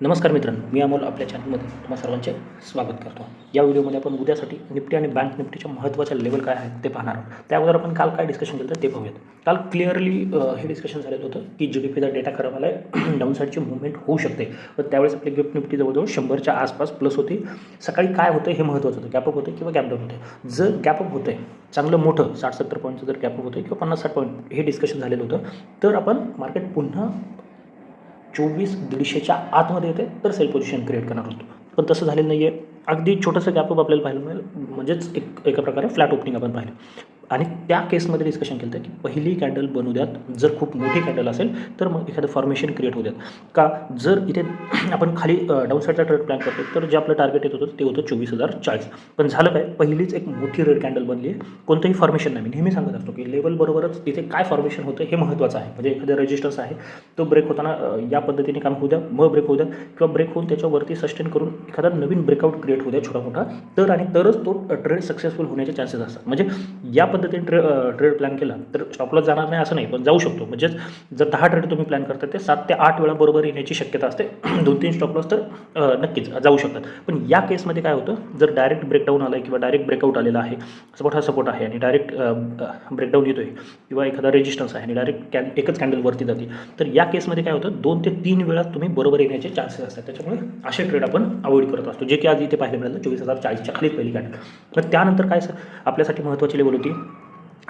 नमस्कार मित्रांनो मी अमोल आपल्या चॅनलमध्ये तुम्हा सर्वांचे स्वागत करतो. या व्हिडिओमध्ये आपण उद्यासाठी निफ्टी आणि बँक निफ्टीच्या महत्त्वाच्या लेवल काय आहेत ते पाहणार आहोत. त्या अगोदर आपण काल काय डिस्कशन केलं ते पाहूयात. काल क्लिअरली हे डिस्कशन झालेलं होतं की जी डी पीचा डेटा खराब आला आहे मुवमेंट होऊ शकते. पण त्यावेळेस आपली गिफ्ट निफ्टी जवळजवळ शंभरच्या आसपास प्लस होती. सकाळी काय होतं हे महत्त्वाचं होतं. गॅपअप होतं किंवा गॅपडाऊन होतं. जर गॅपअप होतं आहे चांगलं मोठं साठ सत्तर पॉईंटचं जर गॅपअप होतं किंवा पन्नास साठ पॉईंट हे डिस्कशन झालेलं होतं तर आपण मार्केट पुन्हा चोवीस दीडशेच्या आतमध्ये येते तर सेल पोझिशन क्रिएट करणार होतो. पण तसं झालेलं नाही आहे अगदी छोटंसं गॅपअप आपल्याला पाहिलं मिळेल. म्हणजेच एक एका प्रकारे फ्लॅट ओपनिंग आपण पाहिलं. आणि त्या केसमध्ये डिस्कशन केलं की पहिली कॅन्डल बनवू द्यात. जर खूप मोठी कॅन्डल असेल तर मग एखादं फॉर्मेशन क्रिएट होऊ द्यात. का जर इथे आपण खाली डाऊन साईडचा ट्रेड प्लॅन करतो तर जे आपलं टार्गेट येत होतं ते होतं चोवीस हजार चाळीस. पण झालं काय? पहिलीच एक मोठी रेड कॅन्डल बनली आहे कोणतंही फॉर्मेशन नाही. मी नेहमी सांगत असतो की लेवल बरोबरच तिथे काय फॉर्मेशन होतं हे महत्त्वाचं आहे. म्हणजे एखादा रेजिस्टन्स आहे तो ब्रेक होताना या पद्धतीने काम होऊ द्या मग ब्रेक होऊ द्या किंवा ब्रेक होऊन त्याच्यावरती सस्टेन करून एखादा नवीन ब्रेकआउट क्रिएट होऊ द्या छोटा मोठा तर आणि तरच तो ट्रेड सक्सेसफुल होण्याचे चान्सेस असतात. म्हणजे या पद्धतीने ट्रे ट्रेड प्लॅन केला तर स्टॉपलॉस जाणार नाही असं नाही पण जाऊ शकतो. म्हणजेच जर दहा ट्रेड तुम्ही प्लॅन करता ते सात ते आठ वेळा बरोबर येण्याची शक्यता असते. दोन तीन स्टॉपलॉस तर नक्कीच जाऊ शकतात. पण या केसमध्ये काय होतं जर डायरेक्ट ब्रेकडाऊन आलं आहे किंवा डायरेक्ट ब्रेकआउट आलेला आहे सपोर्ट हा सपोर्ट आहे आणि डायरेक्ट ब्रेकडाऊन येतो आहे किंवा एखादा रेजिस्टन्स आहे आणि डायरेक्ट कॅन एकच कॅन्डलवरती जाते तर या केसमध्ये काय होतं दोन ते तीन वेळा तुम्ही बरोबर येण्याचे चान्सेस असतात. त्याच्यामुळे असे ट्रेड आपण अवॉइड करत असतो. जे की आज इथे पाहायला मिळालं चोवीस हजार चाळीसच्या खाली पहिली कॅन्डल. तर त्यानंतर काय सर आपल्यासाठी महत्त्वाची लेवल होती?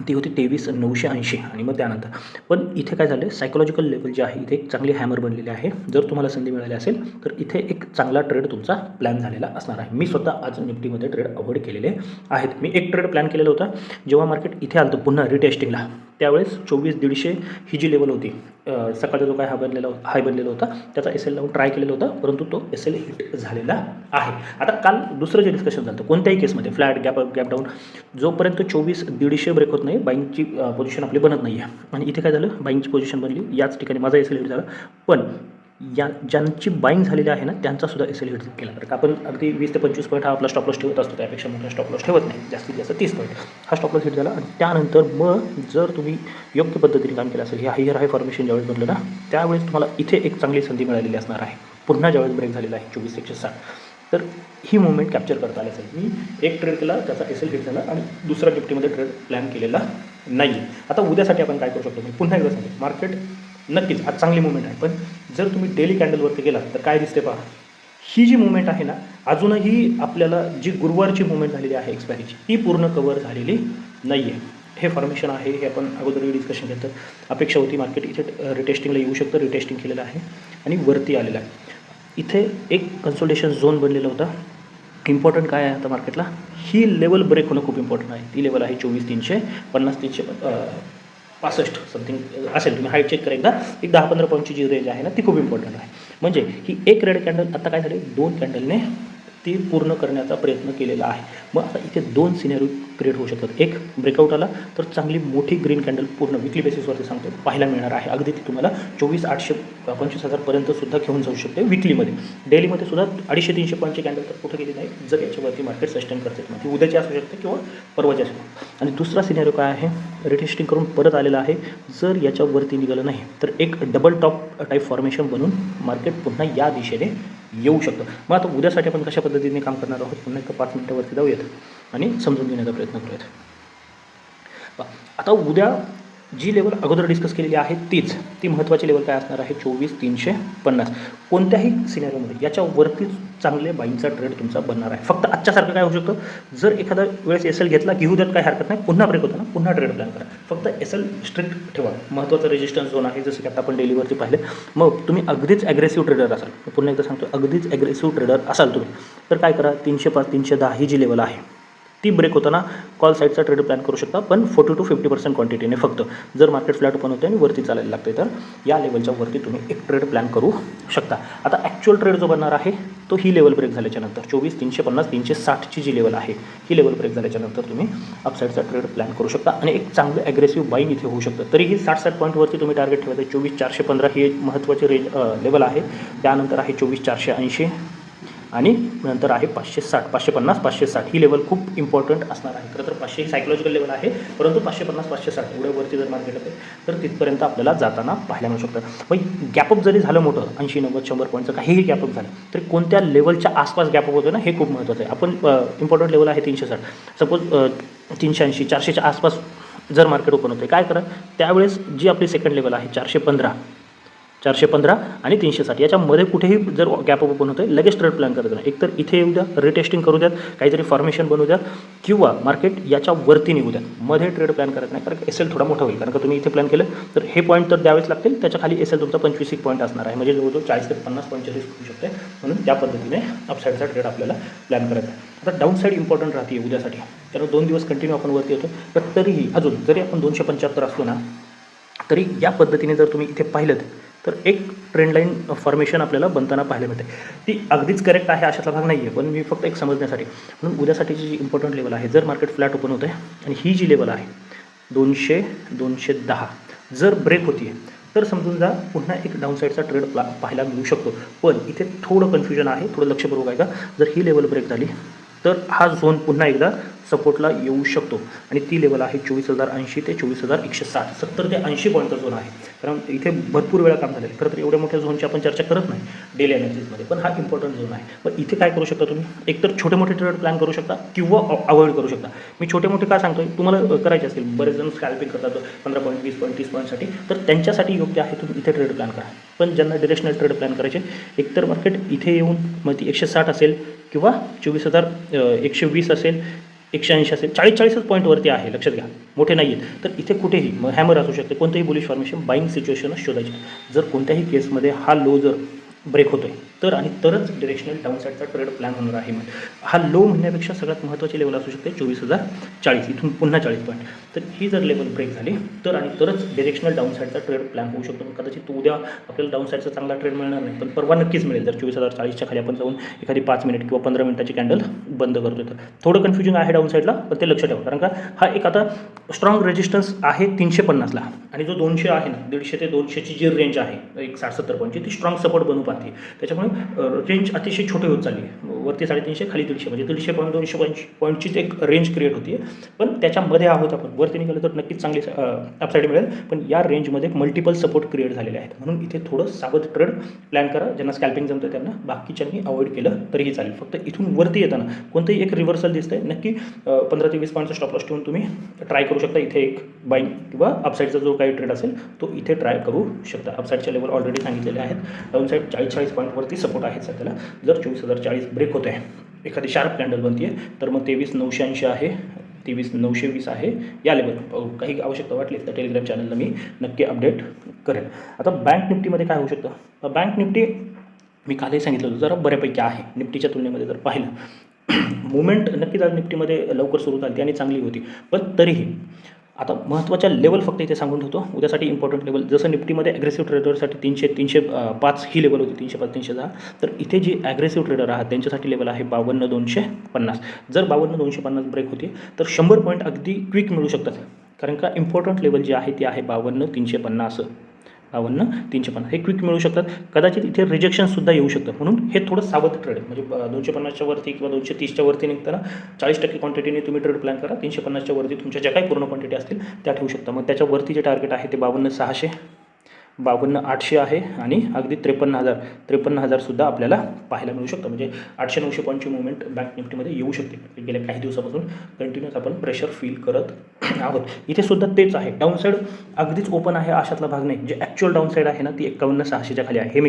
ती होती तेवीस नऊशे ऐंशी आणि मग त्यानंतर. पण इथे काय झालं सायकोलॉजिकल लेवल जे आहे इथे एक चांगली हॅमर बनलेली आहे. जर तुम्हाला संधी मिळाली असेल तर इथे एक चांगला ट्रेड तुमचा प्लॅन झालेला असणार आहे. मी स्वतः आज निफ्टीमध्ये ट्रेड अवॉइड केलेले आहेत. मी एक ट्रेड प्लॅन केलेला होता. जेव्हा मार्केट इथे आलं होतं पुन्हा रिटेस्टिंगला त्यावेळेस चोवीस दीडशे ही जी लेवल होती सकाळचा जो काय हा बनलेला हाय बनलेला होता त्याचा एस एल लावून ट्राय केलेला होता परंतु तो एस एल हिट झालेला आहे. आता काल दुसरं जे डिस्कशन झालं कोणत्याही केसमध्ये फ्लॅट गॅप गॅप डाऊन जोपर्यंत चोवीस दीडशे ब्रेक होत नाही बाईंगची पोझिशन आपली बनत नाही आहे आणि इथे काय झालं? बाईंगची पोझिशन बनली याच ठिकाणी माझा एस एल हिट झाला. पण या ज्यांची बाईंग झालेली आहे ना त्यांचा सुद्धा एस एल हिट केला तर आपण अगदी वीस ते पंचवीस पॉईंट हा आपला स्टॉप लॉस ठेवत असतो. त्यापेक्षा मोठा स्टॉप लॉस ठेवत नाही. जास्तीत जास्त तीस पॉईंट हा स्टॉप लॉस हिट झाला आणि त्यानंतर मग जर तुम्ही योग्य पद्धतीने काम केलं असेल हे हायर हाय फॉर्मेशन ज्यावेळेस बनलं ना त्यावेळेस तुम्हाला इथे एक चांगली संधी मिळालेली असणार आहे. पुन्हा ज्यावेळेस ब्रेक झालेला आहे चोवीस एकशे साठ. तर ही मुवमेंट कॅप्चर करता आली असेल. मी एक ट्रेड केला त्याचा एस एल हिट झाला आणि दुसऱ्या निफ्टीमध्ये ट्रेड प्लॅन केलेला नाही आहे आता उद्यासाठी आपण काय करू शकतो? मी पुन्हा एकदा सांगतो. मार्केट नक्कीच आज चांगली मुवमेंट आहे. पण जर तुम्ही डेली कॅन्डलवरती गेलात तर काय दिसते पहा? ही जी मुवमेंट आहे ना अजूनही आपल्याला जी गुरुवारची मुवमेंट झालेली आहे एक्सपायरीची ती पूर्ण कवर झालेली नाही आहे हे फॉर्मेशन आहे हे आपण अगोदर डिस्कशन घेतं अपेक्षा होती मार्केट इथे रिटेस्टिंगला येऊ शकतं रिटेस्टिंग केलेलं आहे आणि वरती आलेलं आहे. इथे एक कन्सल्टेशन झोन बनलेला होता. इम्पॉर्टंट काय आहे आता मार्केटला ही लेवल ब्रेक होणं खूप इम्पॉर्टंट आहे. ती लेवल आहे चोवीस तीनशे पन्नास तीनशे पासष्ट समथिंग असेल. तुम्ही हाईट चेक करा एकदा. एक दहा पंधरा पॉईंटची जी रेंज आहे ना ती खूप इम्पॉर्टंट आहे. म्हणजे ही एक रेड कॅन्डल आता काय झाली? दोन कॅन्डलने ते पूर्ण करण्याचा प्रयत्न केलेला आहे. मग आता इथे दोन सिनेरी क्रिएट होऊ शकतात. एक ब्रेकआउट आला तर चांगली मोठी ग्रीन कॅन्डल पूर्ण विकली बेसिसवरती सांगतो पाहायला मिळणार आहे. अगदी ती तुम्हाला चोवीस आठशे पंचवीस हजारपर्यंत सुद्धा घेऊन जाऊ शकते विकलीमध्ये डेलीमध्ये सुद्धा अडीचशे तीनशे पॉईंटची कॅन्डल तर कुठे गेली नाही जर याच्यावरती मार्केट सस्टेन करते मग ती उद्याची असू शकते किंवा परवाची असू शकते. आणि दुसरा सिनेरिओ काय आहे? रिटेस्टिंग करून परत आलेला आहे. जर याच्यावरती निघालं नाही तर एक डबल टॉप टाईप फॉर्मेशन बनून मार्केट पुन्हा या दिशेने येऊ शकतं. मग आता उद्यासाठी आपण कशा पद्धतीने काम करणार आहोत? पुन्हा एकदा पाच मिनटावरती जाऊयात आणि समजून घेण्याचा प्रयत्न करूयात. आता उद्या जी लेवल अगोदर डिस्कस केलेली आहे तीच. ती महत्त्वाची लेवल काय असणार आहे? चोवीस तीनशे पन्नास. कोणत्याही सिनेरिओमध्ये याच्यावरतीच चांगले बाईंचा ट्रेड तुमचा बनणार आहे. फक्त आजच्यासारखं काय होऊ शकतं? जर एखादा वेळेस एस एल घेतला घेऊ द्यात काय हरकत नाही पुन्हा ब्रेक होताना पुन्हा ट्रेड प्लॅन करा. फक्त एस एल स्ट्रिक्ट ठेवा. महत्त्वाचा रेजिस्टन्स झोन आहे जसं की आता आपण डेलीवरती पाहिले. मग तुम्ही अगदीच ॲग्रेसिव्ह ट्रेडर असाल. पुन्हा एकदा सांगतो अगदीच ॲग्रेसिव्ह ट्रेडर असाल तुम्ही. तर काय करा? तीनशे पाच तीनशे दहा ही जी लेवल आहे. ती ब्रेक होताना कॉल साईडचा ट्रेड प्लॅन करू शकता. पण फोर्टी टू फिफ्टी पर्सेंट क्वांटिटीने फक्त जर मार्केट फ्लॅट ओपन होते आणि वरती चालायला लागते तर या लेवलच्या वरती तुम्ही एक ट्रेड प्लॅन करू शकता. आता ॲक्च्युअल ट्रेड जो बनणार आहे तो ही लेवल ब्रेक झाल्याच्यानंतर चोवीस तीनशे पन्नास तीनशे साठची जी लेवल आहे ही लेवल ब्रेक झाल्याच्यानंतर तुम्ही अपसाईडचा ट्रेड प्लॅन करू शकता. आणि एक चांगलं ॲग्रेसिव्ह बाईंग इथे होऊ शकतं. तरीही साठ साठ पॉईंटवरती तुम्ही टार्गेट ठेवायचं. चोवीस चारशे पंधरा ही एक महत्त्वाची रेंज लेवल आहे. त्यानंतर आहे चोवीस चारशे ऐंशी. आणि नंतर आहे पाचशे साठ पाचशे पन्नास पाचशे साठ. ही लेवल खूप इम्पॉर्टंट असणार आहे. खरं तर पाचशे ही सायकोलॉजिकल लेवल आहे परंतु पाचशे पन्नास पाचशे साठ एवढ्यावरती जर मार्केट असेल तर तिथपर्यंत आपल्याला जाताना पाहायला मिळू शकतात मग गॅपअप जरी झालं मोठं ऐंशी नव्वद शंभर पॉईंटचं काहीही गॅपअप झालं तरी कोणत्या लेवलच्या आसपास गॅपअप होतो ना हे खूप महत्त्वाचं आहे. आपण इम्पॉर्टंट लेवल आहे तीनशे साठ. सपोज तीनशे ऐंशी चारशेच्या आसपास जर मार्केट ओपन होते काय करा? त्यावेळेस जी आपली सेकंड लेवल आहे चारशे पंधरा चारशे पंधरा आणि तीनशे साठ याच्यामध्ये कुठेही जर गॅप ओपन होतं लगेच ट्रेड प्लॅन करत नाही एकतर इथे येऊ द्या रिटेस्टिंग करू द्यात काहीतरी फॉर्मेशन बनवू द्या किंवा मार्केट याच्या वरती निघू द्यात. मध्ये ट्रेड प्लॅन करत नाही कारण एस एल थोडा मोठा होईल. कारण का तुम्ही इथे प्लॅन केलं तर हे पॉईंट तर द्यावेच लागतील. त्याच्याखाली एस एल तुमचा पंचवीस एक पॉईंट असणार आहे. म्हणजे जवळजवळ चाळीस ते पन्नास पॉईंटची रिस्क होऊ शकते. म्हणून त्या पद्धतीने अपसाईडचा ट्रेड आपल्याला प्लॅन करायचा आहे. आता डाऊन साईड इम्पॉर्टंट राहते उद्यासाठी. कारण दोन दिवस कंटिन्यू आपण वरती येतो. तर तरीही अजून जरी आपण दोनशे पंच्याहत्तर असलो ना तरी या पद्धतीने जर तुम्ही इथे पाहिलं तर एक ट्रेंड लाईन फॉर्मेशन आपल्याला बनताना पाहायला मिळते ती अगदीच करेक्ट आहे अशातला भाग नाही आहे पण मी फक्त एक समजण्यासाठी म्हणून उद्यासाठीची जी इम्पॉर्टंट लेवल आहे जर मार्केट फ्लॅट ओपन होतं आहे आणि ही जी लेवल आहे दोनशे दोनशे दहा जर ब्रेक होती आहे तर समजून जा पुन्हा एक डाऊनसाईडचा ट्रेड प्ला पाहायला मिळू शकतो. पण इथे थोडं कन्फ्युजन आहे थोडं लक्षपूर्वक आहे का जर ही लेवल ब्रेक झाली तर हा झोन पुन्हा एकदा सपोर्टला येऊ शकतो. आणि ती लेवल आहे चोवीस हजार ऐंशी ते चोवीस हजार एकशे साठ. सत्तर ते ऐंशी पॉईंटचा झोन आहे. कारण इथे भरपूर वेळा काम झालेलं खरं तर एवढ्या मोठ्या झोनची आपण चर्चा करत नाही. डेली अनालिसिसमध्ये पण हा इम्पॉर्टंट झोन आहे. पण इथे काय करू शकता तुम्ही? एकतर छोटे मोठे ट्रेड प्लॅन करू शकता किंवा अवॉइड करू शकता. मी छोटे मोठे का सांगतो तुम्हाला करायचे असतील. बरेच जण स्कॅल्पिंग करतात पंधरा पॉईंट वीस पॉईंट तीस पॉईंटसाठी तर त्यांच्यासाठी योग्य आहे तुम्ही इथे ट्रेड प्लॅन करा. पण ज्यांना डिरेक्शनल ट्रेड प्लॅन करायचे एकतर मार्केट इथे येऊन मग ती एकशे साठ असेल किंवा चोवीस हजार एकशे वीस असेल एकशे ऐंशी असेल चाळीस चाळीसच पॉईंटवरती आहे लक्षात घ्या. मोठे नाही आहेत तर इथे कुठेही मग हॅमर असू शकते. कोणतंही बुलिश फॉर्मेशन बाईंग सिच्युएशनच शोधायचे. जर कोणत्याही केसमध्ये हा लो जर ब्रेक होतो आहे तर आणि तरच डिरेक्शनल डाऊनसाईडचा ट्रेड प्लॅन होणार आहे मग हा लो म्हणण्यापेक्षा सगळ्यात महत्त्वाची लेवल असू शकते चोवीस हजार चाळीस इथून पुन्हा चाळीस पॉईंट तर ही जर लेवल ब्रेक झाली तर आणि तरच डिरेक्शनल डाऊनसाईडचा ट्रेड प्लॅन होऊ शकतो. कदाचित उद्या आपल्याला डाऊनसाईडचा चांगला ट्रेड मिळणार नाही पण परवा नक्कीच मिळेल. जर चोवीस हजार चाळीसच्या खाली आपण जाऊन एखादी पाच मिनिट किंवा पंधरा मिनिटाची कॅन्डल बंद करतो तर थोडं कन्फ्युजन आहे डाऊनसाईडला पण ते लक्ष ठेवा. कारण का हा एक आता स्ट्रॉंग रेजिस्टन्स आहे तीनशे पन्नासला आणि जो दोनशे आहे ना दीडशे ते दोनशेची जी रेंज आहे एक साठ सत्तर पॉईंटची ती स्ट्रॉंग सपोर्ट बनू पाहते. त्याच्यामुळे रेंज अतिशय छोटी होत चालली आहे. वरती साडेतीनशे खाली दीडशे म्हणजे दीडशे पॉईंट दोनशे पॉईंट पॉईंटचीच एक रेंज क्रिएट होती. पण त्याच्यामध्ये आहोत आपण. वरती निघालं तर नक्कीच चांगली अपसाईड मिळेल. पण या रेंजमध्ये मल्टिपल सपोर्ट क्रिएट झालेले आहेत. म्हणून इथे थोडं सावध ट्रेड प्लॅन करा. ज्यांना स्कॅल्पिंग जमतं त्यांना बाकीच्यांनी अवॉइड केलं तरीही चालेल. फक्त इथून वरती येताना कोणतंही एक रिव्हर्सल दिसतंय नक्की पंधरा ते वीस पॉईंटचा स्टॉप लॉस ठेवून तुम्ही ट्राय करू शकता. इथे एक बाईंग किंवा अपसाईडचा जो काही ट्रेड असेल तो इथे ट्राय करू शकता. अपसाईडच्या लेवल ऑलरेडी सांगितलेले आहेत. डाऊन साईड चाळीस चाळीस पॉईंटवरती सपोर्ट आहेत सध्याला. जर चोवीस हजार चाळीस ब्रेक होत. आहे एखादी शार्प कॅन्डल बनते तर मग तेवीस नऊशे ऐंशी आहे तेवीस नऊशे वीस आहे या लेवल काही आवश्यकता वाटली तर टेलिग्राम चॅनलला मी नक्की अपडेट करेन. आता बँक निफ्टीमध्ये काय होऊ शकतं? बँक निफ्टी मी कालही सांगितलं होतं जरा बऱ्यापैकी आहे निफ्टीच्या तुलनेमध्ये जर पाहिलं. मुवमेंट नक्कीच आज निफ्टीमध्ये लवकर सुरू झाली आणि चांगली होती. पण तरीही आता महत्त्वाच्या लेवल फक्त इथे सांगून ठेवतो. उद्यासाठी इम्पॉर्टंट लेवल जसं निफ्टीमध्ये ॲग्रेसिव्ह ट्रेडरसाठी तीनशे तीनशे पाच ही लेवल होती तीनशे पाच तीनशे दहा तर इथे जी ॲग्रेसिव्ह ट्रेडर आहात त्यांच्यासाठी लेवल आहे बावन्न दोनशे पन्नास. जर बावन्न दोनशे पन्नास ब्रेक होते तर शंभर पॉईंट अगदी क्विक मिळू शकतात. कारण का इम्पॉर्टंट लेवल जे आहे ते आहे बावन्न तीनशे पन्नास. बावन्न तीनशे पन्नास. हे क्विक मिळू शकतात. कदाचित इथे रिजेक्शनसुद्धा येऊ शकतं. म्हणून हे थोडं सावध ट्रेड म्हणजे दोनशे पन्नासच्या वरती किंवा दोनशे तीसच्या वरती निघताना चाळीस टक्के क्वांटिटीने तुम्ही ट्रेड प्लॅन करा. तीनशे पन्नासच्या वरती तुमच्या ज्या काही पूर्ण क्वांटिटी असतील त्या ठेवू शकता. मग त्याच्यावरती जे टार्गेट आहे ते बावन्न सहाशे बावन्न आठशे आहे आणि अगदी त्रेपन्न हजार त्रेपन्न हजारसुद्धा आपल्याला पाहायला मिळू शकतं. म्हणजे आठशे नऊशे पॉईंटची मुवमेंट बँक निफ्टीमध्ये येऊ शकते. म्हणजे गेल्या काही दिवसापासून कंटिन्युअस आपण प्रेशर फील करत आहोत. इथे सुद्धा तेच आहे. डाऊनसाईड अगदीच ओपन आहे अशातला भाग नाही. जे ॲक्च्युअल डाऊनसाईड आहे ना ती एक्कावन्न सहाशेच्या खाली आहे. हे मी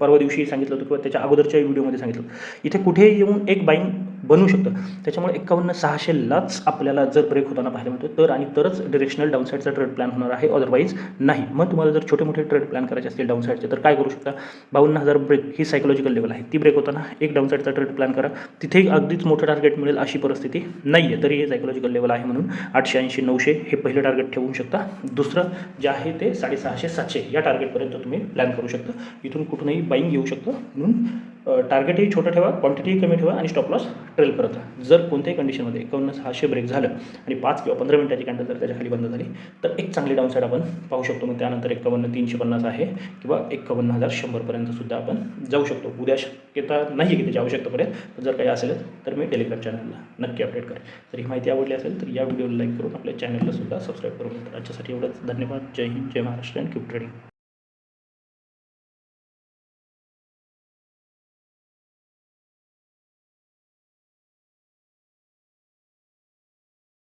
परवा दिवशी सांगितलं होतं किंवा त्याच्या अगोदरच्या व्हिडिओमध्ये सांगितलं इथे कुठेही येऊन एक बाईंग बनू शकतं. त्याच्यामुळे एकावन्न सहाशेलाच आपल्याला जर ब्रेक होताना पाहायला मिळतो तर आणि तरच डिरेक्शनल डाऊन साईडचा ट्रेड प्लॅन होणार आहे अदरवाईज नाही. मग तुम्हाला जर छोटे मोठे ट्रेड प्लॅन करायचे असतील डाऊनसाईडचे तर काय करू शकता? बावन्न हजार ब्रेक ही सायकोलॉजिकल लेवल आहे. ती ब्रेक होताना एक डाऊनसाईडचा ट्रेड प्लॅन करा. तिथेही अगदीच मोठं टार्गेट मिळेल अशी परिस्थिती नाही आहे तरी हे सायकोलॉजिकल लेवल आहे म्हणून आठशे ऐंशी नऊशे हे पहिलं टार्गेट ठेवू शकता. दुसरं जे आहे ते साडेसहाशे सातशे या टार्गेटपर्यंत तुम्ही प्लॅन करू शकता. इथून कुठूनही बाईंग येऊ शकतं. म्हणून टार्गेटही छोटं ठेवा क्वांटिटीही कमी ठेवा आणि स्टॉप लॉस ट्रेल करत राहा. जर कोणत्याही कंडिशनमध्ये एकावन्न सहाशे ब्रेक झालं आणि पाच किंवा पंधरा मिनिटाची कॅन्डल जर त्याच्याखाली बंद झाली तर एक चांगली डाऊनसाईड आपण पाहू शकतो. मग त्यानंतर एकावन्न तीनशे पन्नास आहे किंवा एकावन्न हजार शंभरपर्यंत सुद्धा आपण जाऊ शकतो. उद्या शक्यता नाही आहे की त्याची आवश्यकतापर्यंत जर काही असेल तर मी टेलिग्राम चॅनलला नक्की अपडेट करेन. तर ही माहिती आवडली असेल तर या व्हिडिओला लाईक करून आपल्या चॅनलला सुद्धा सबस्क्राईब करून त्याच्यासाठी एवढंच. धन्यवाद. जय हिंद. जय महाराष्ट्र. And cube trading